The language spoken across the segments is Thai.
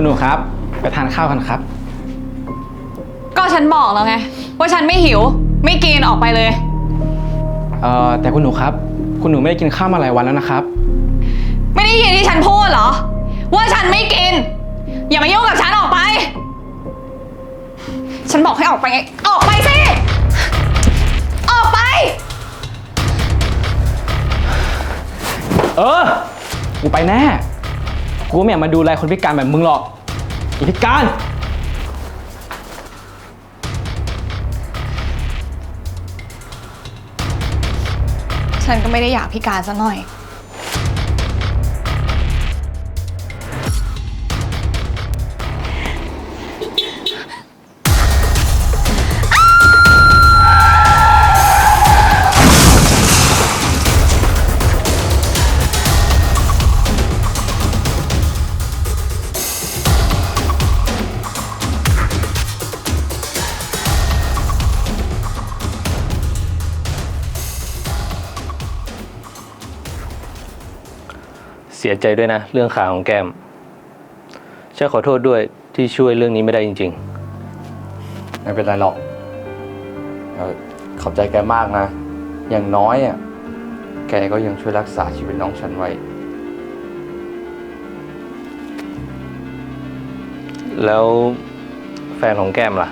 คุณหนูครับ ไปทานข้าวกันครับ ก็ฉันบอกแล้วไง ว่าฉันไม่หิว ไม่กินออกไปเลย เอ่อแต่คุณหนูครับ คุณหนูไม่ได้กินข้าวมาหลายวันแล้วนะครับ ไม่ได้ยินที่ฉันพูดเหรอ ว่าฉันไม่กิน อย่ามายุ่งกับฉันออกไป ฉันบอกให้ออกไปไงออกไปสิ ออกไป เออกูไปแน่ กูไม่อยากมาดูแลคนพิการแบบมึงหรอกอีพิการ ฉันก็ไม่ได้อยากพิการซะหน่อย สียใจด้วยนะ เรื่องขาของแก้มฉันขอโทษด้วยที่ช่วยเรื่องนี้ไม่ได้จริง ไม่เป็นไรหรอกเออขอบใจแกมากนะ อย่างน้อยอะ แกก็ยังช่วยรักษาชีวิตน้องฉันไว้ ๆ แล้วแฟนของแก้มล่ะ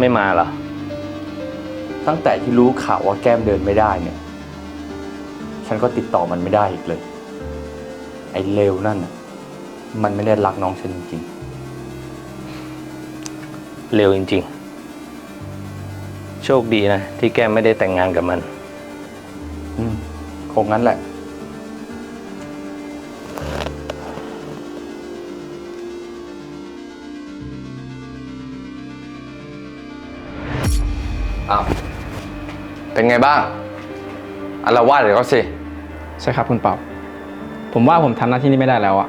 ไม่มาเหรอ ตั้งแต่ที่รู้ข่าวว่าแก้มเดินไม่ได้เนี่ย ฉันก็ติดต่อมันไม่ได้อีกเลย ไอ้เลวนั่นนะมันไม่ได้รักน้องฉันจริงเร็วจริง ๆ โชคดีนะ ที่แก้มไม่ได้แต่งงานกับมัน อืมคงงั้นแหละ อ้าว เป็นไงบ้างอารวาสเดี๋ยวก็สิ ใช่ครับคุณเป่า ผมว่าผมทำหน้าที่นี้ไม่ได้แล้วอะ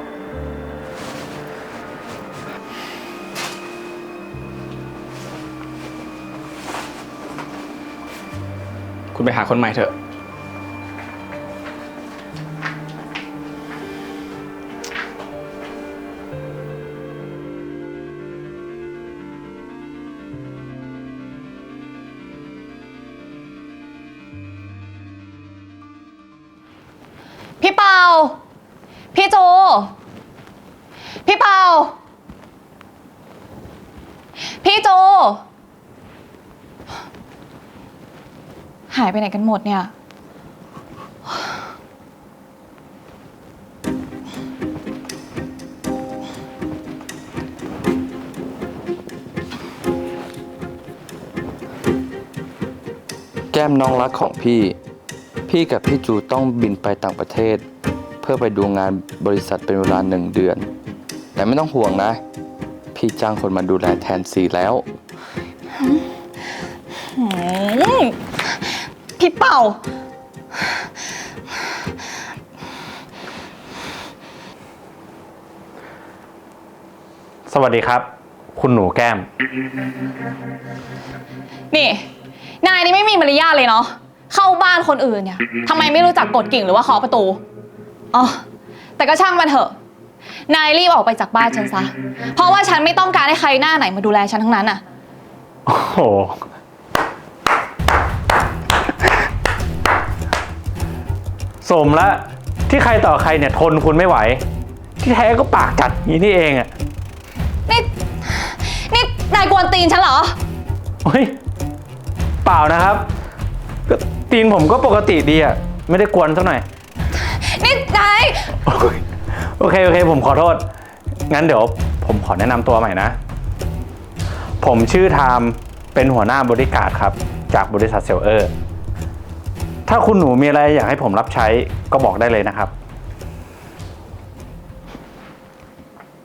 คุณไปหาคนใหม่เถอะ พี่โจ พี่เปา พี่โจ หายไปไหนกันหมดเนี่ย แก้มน้องรักของพี่ พี่กับพี่จูต้องบินไปต่างประเทศ เพื่อไปดูงานบริษัทเป็นเวลาหนึ่งเดือน แต่ไม่ต้องห่วงนะ พี่จ้างคนมาดูแลแทนซีแล้วอืมพี่เป่า สวัสดีครับ คุณหนูแก้ม นี่ นายนี่ไม่มีมารยาทเลยเนาะ เข้าบ้านคนอื่นเนี่ยทำไมไม่รู้จักกดกิ่งหรือว่าเคาะประตู อ๋อ แต่ก็ช่างมันเถอะ นายรีบออกไปจากบ้านฉันซะ เพราะว่าฉันไม่ต้องการให้ใครหน้าไหนมาดูแลฉันทั้งนั้นอะโอ้โห สมแล้วที่ใครต่อใครเนี่ยทนคุณไม่ไหว ที่แท้ก็ปากจัดอย่างนี้นี่เองอะนี่ นี่นายกวนตีนฉันเหรอ เฮ้ย เปล่านะครับก็ตีนผมก็ปกติดีอะไม่ได้กวนสักหน่อย นี่นายโอเคโอเค โอเค ผมขอโทษ งั้นเดี๋ยวผมขอแนะนำตัวใหม่นะ ผมชื่อไทม์เป็นหัวหน้าบริการดครับ จากบริษัทเซลเออร์ ถ้าคุณหนูมีอะไรอยากให้ผมรับใช้ก็บอกได้เลยนะครับ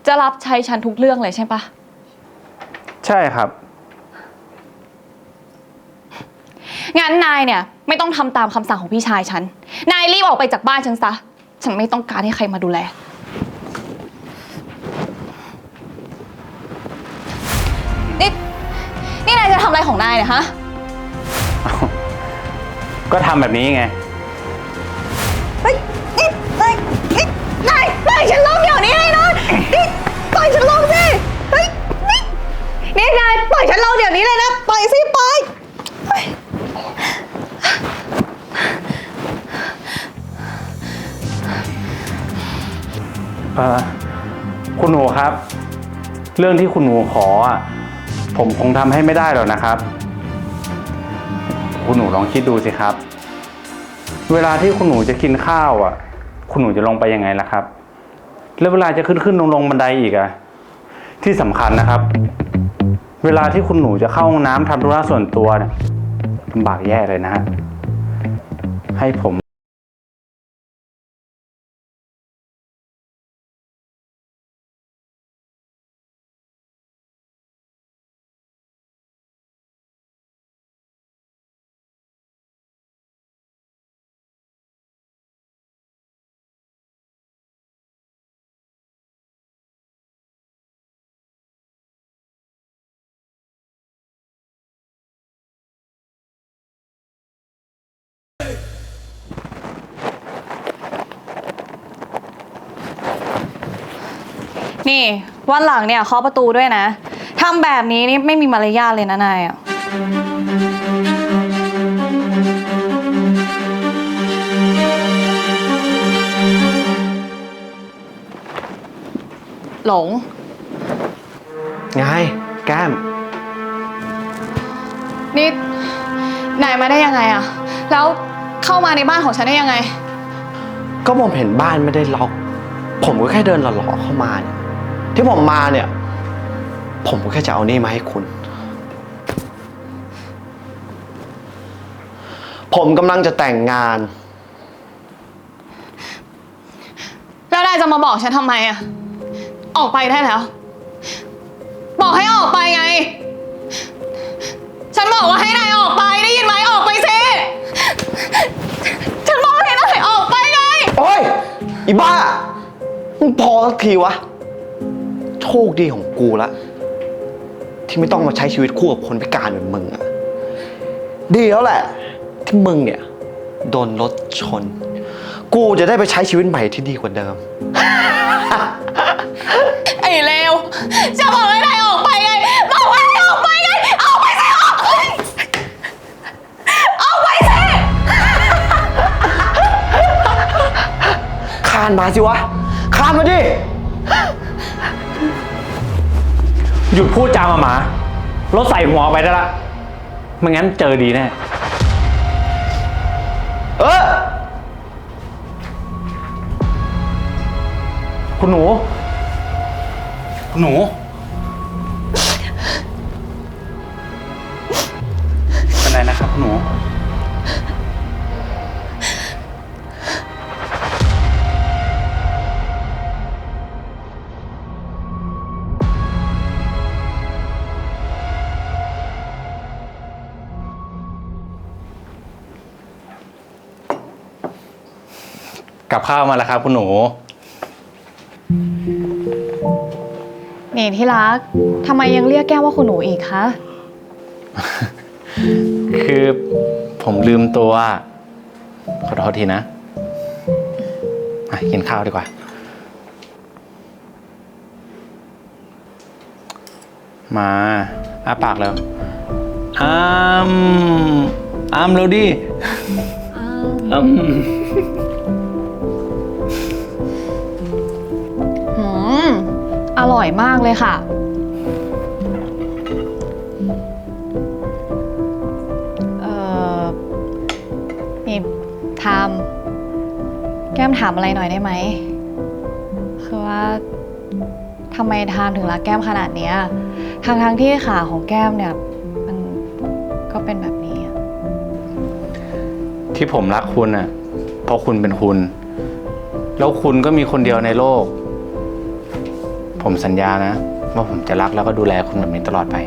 จะรับใช้ฉันทุกเรื่องเลยใช่ปะใช่ครับ งั้นนายเนี่ย ไม่ต้องทำตามคำสั่งของพี่ชายฉัน นายรีบออกไปจากบ้านฉันซะ ฉันไม่ต้องการให้ใครมาดูแล นี่ นี่นายจะทำอะไรของนายเนี่ฮะก็ทำแบบนี้ไง เฮ้นี่นานี่นายนายฉันลงเดี๋ยนี้เลยนะนี่ปล่ฉันลงสิ เฮ้ยนี่นายปล่อยฉันลงเดี๋ยวนี้เลยนะ ปล่อยสิ คุณหนูครับ เรื่องที่คุณหนูขออะผมคงทำให้ไม่ได้หรอกนะครับ คุณหนูลองคิดดูสิครับ เวลาที่คุณหนูจะกินข้าวอะ คุณหนูจะลงไปยังไงล่ะครับ แล้วเวลาจะขึ้นขึ้นลงลงบันไดอีกอะที่สำคัญนะครับ เวลาที่คุณหนูจะเข้าห้องน้ำทำธุระส่วนตัวเนี่ยลำบากแย่เลยนะฮะให้ผม นี่วันหลังเนี่ยเคาะประตูด้วยนะทำแบบนี้นี่ไม่มีมารยาทเลยนะนายอะหลง ไงแก้ม นี่นายมาได้ยังไงอะแล้วเข้ามาในบ้านของฉันได้ยังไง ก็ผมเห็นบ้านไม่ได้ล็อก ผมก็แค่เดินหล่อๆเข้ามาเนี่ย ที่ผมมาเนี่ย ผมก็แค่จะเอานี่มาให้คุณ ผมกำลังจะแต่งงาน แล้วนายจะมาบอกฉันทำไมอะออกไปได้แล้ว บอกให้ออกไปไง ฉันบอกว่าให้นายออกไปได้ยินไหมออกไปสิ ฉันบอกให้นายออกไปไง โอ้ยอีบ้า มึงพอสักทีวะ โชคดีของกูละ ที่ไม่ต้องมาใช้ชีวิตคู่กับคนพิการเหมือนมึงอะดีแล้วแหละ ที่มึงเนี่ย โดนรถชน กูจะได้ไปใช้ชีวิตใหม่ที่ดีกว่าเดิม ไอ้เลวจะบอกให้นายออกไปไง บอกว่าให้ออกไปไง ออกไปสิออกไปออกไปสิ คานมาสิวะ คานมาดิ หยุดพูดจามาหมารถใส่หัวออกไปได้ละไม่งั้นเจอดีแน่ เออ คุณหนู คุณหนู เป็นไรนะครับคุณหนู กับข้าวมาแล้วครับคุณหนู นี่ที่รักทำไมยังเรียกแก้วว่าคุณหนูอีกคะ คือผมลืมตัว ขอโทษทีนะอะกินข้าวดีกว่า มาอ้าปากแล้วอ้ามอ้ามเร็วดิอ้าม ร่อยมากเลยค่ะ เอ่อ นี่ทามแก้มถามอะไรหน่อยได้ไหม คือว่าทำไมทามถึงรักแก้มขนาดเนี้ยทางทางๆที่ขาของแก้มเนี่ย มันก็เป็นแบบนี้อะที่ผมรักคุณอะ เพราะคุณเป็นคุณ แล้วคุณก็มีคนเดียวในโลก ผมสัญญานะ ว่าผมจะรักแล้วก็ดูแลคุณแบบนี้ตลอดไป